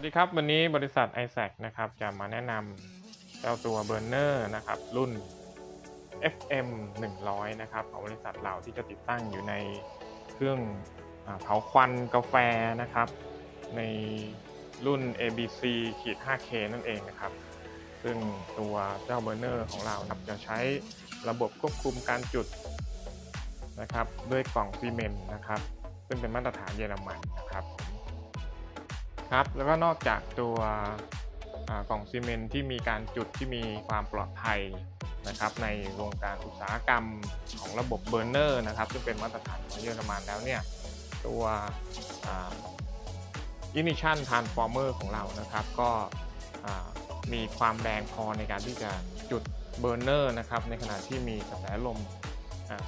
วัสดีครับ วันนี้บริษัท i s a c นะครับจะมาแนะนำเจ้าตัวเบอร์เนอร์นะครับรุ่น FM 100 นะครับของบริษัทเราที่จะติดตั้งอยู่ในเครื่องเผาควันกาแฟนะครับ ในรุ่น ABC ขีด 5K นั่นเองนะครับ ซึ่งตัวเจ้าเบอร์เนอร์ของเราครับจะใช้ระบบควบคุมการจุดนะครับด้วยกล่องซีเมนต์นะครับ ซึ่งเป็นมาตรฐานเยอรมันนะครับผม ครับ แล้วก็นอกจากตัวกล่องซีเมนต์ที่มีการจุดที่มีความปลอดภัยนะครับในวงการอุตสาหกรรมของระบบเบอร์เนอร์นะครับซึ่งเป็นมาตรฐานของเยอรมันแล้วเนี่ยตัวอินิชันทานฟอร์เมอร์ของเรานะครับ ก็มีความแรงพอในการที่จะจุดเบอร์เนอร์นะครับในขณะที่มีกระแสลม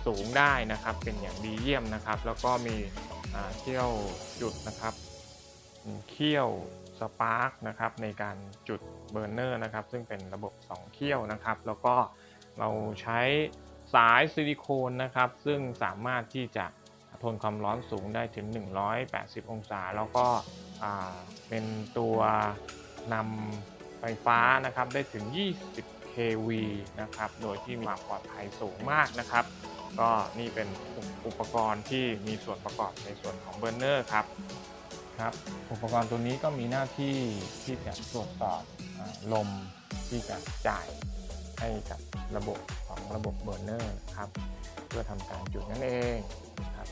สูงได้นะครับเป็นอย่างดีเยี่ยมนะครับ แล้วก็มีเที่ยวจุดนะครับ เขี้ยวสปาร์กนะครับในการจุดเบอร์เนอร์นะครับซึ่งเป็นระบบ 2 เขี้ยวนะครับ แล้วก็เราใช้สายซิลิโคนนะครับ ซึ่งสามารถที่จะทนความร้อนสูงได้ถึง 180 องศา แล้วก็เป็นตัวนำไฟฟ้านะครับได้ถึง 20 kV นะครับ โดยที่มาปลอดภัยสูงมากนะครับ ก็นี่เป็นอุปกรณ์ที่มีส่วนประกอบในส่วนของเบอร์เนอร์ครับ ครับอุปกรณ์ตัวนี้ก็มีหน้าที่ที่จะตรวจสอบลมที่จะจ่ายให้กับระบบของระบบเบอร์เนอร์ครับเพื่อทำการจุดนั่นเองนะครับ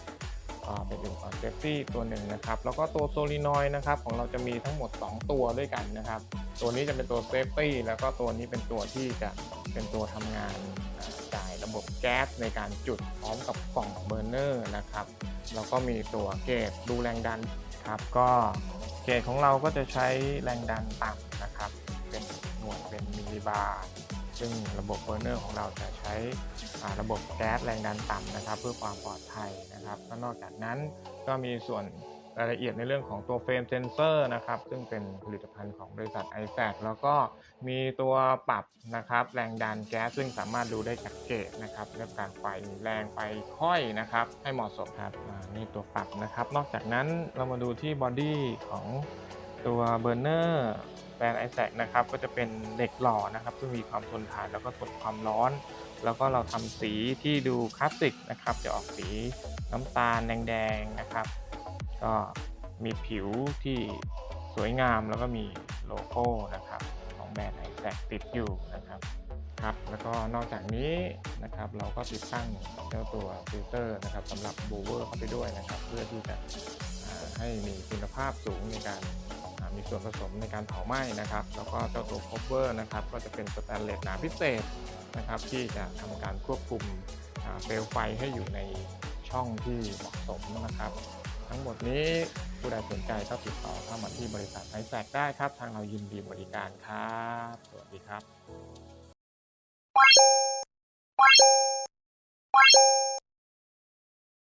ก็เป็นอุปกรณ์เซฟตี้ตัวหนึ่งนะครับ แล้วก็ตัวโซลินอยด์นะครับ ของเราจะมีทั้งหมด 2 ตัวด้วยกันนะครับ ตัวนี้จะเป็นตัวเซฟตี้แล้วก็ตัวนี้เป็นตัวที่จะเป็นตัวทำงานจ่ายระบบแก๊สในการจุดพร้อมกับกล่องเบอร์เนอร์นะครับแล้วก็มีตัวเกจดูแรงดัน ครับก็เกจของเราก็จะใช้แรงดันต่ำนะครับ เป็นหน่วยเป็นมิลลิบาร์ซึ่งระบบเบอร์เนอร์ของเราจะใช้ระบบแก๊สแรงดันต่ำนะครับ เพื่อความปลอดภัยนะครับนอกจากนั้นก็มีส่วน รายละเอียดในเรื่องของตัวเฟรมเซนเซอร์นะครับ ซึ่งเป็นผลิตภัณฑ์ของบริษัท i s a c แล้วก็มีตัวปรับนะครับ แรงดันแก๊สซึ่งสามารถดูได้จากเกจนะครับเรื่องการไฟแรงไปค่อยนะครับ ให้เหมาะสมครับนี่ตัวปรับนะครับ นอกจากนั้นเรามาดูที่บอดี้ของตัวเบอร์เนอร์แบรนด์ i s a c นะครับก็จะเป็นเหล็กหล่อนะครับซึ่งมีความทนทานแล้วก็ทนความร้อน แล้วก็เราทำสีที่ดูคลาสสิกนะครับ จะออกสีน้ำตาลแดงๆนะครับ ก็มีผิวที่สวยงามแล้วก็มีโลโก้นะครับของแบรนด์ไอแซติดอยู่นะครับครับแล้วก็นอกจากนี้นะครับเราก็ติดตั้งเจ้าตัวฟิลเตอร์นะครับสำหรับบูเวอร์เข้าไปด้วยนะครับ เพื่อที่จะให้มีคุณภาพสูงในการมีส่วนผสมในการเผาไหม้นะครับ แล้วก็เจ้าตัวคอเวอร์นะครับก็จะเป็นสแตนเลสหนาพิเศษนะครับ ที่จะทำการควบคุมเปลวไฟให้อยู่ในช่องที่เหมาะสมนะครับ ทั้งหมดนี้ผู้ใดสนใจก็ติดต่อเข้ามาที่บริษัทไอแซกได้ครับ ทางเรายินดีบริการครับ สวัสดีครับ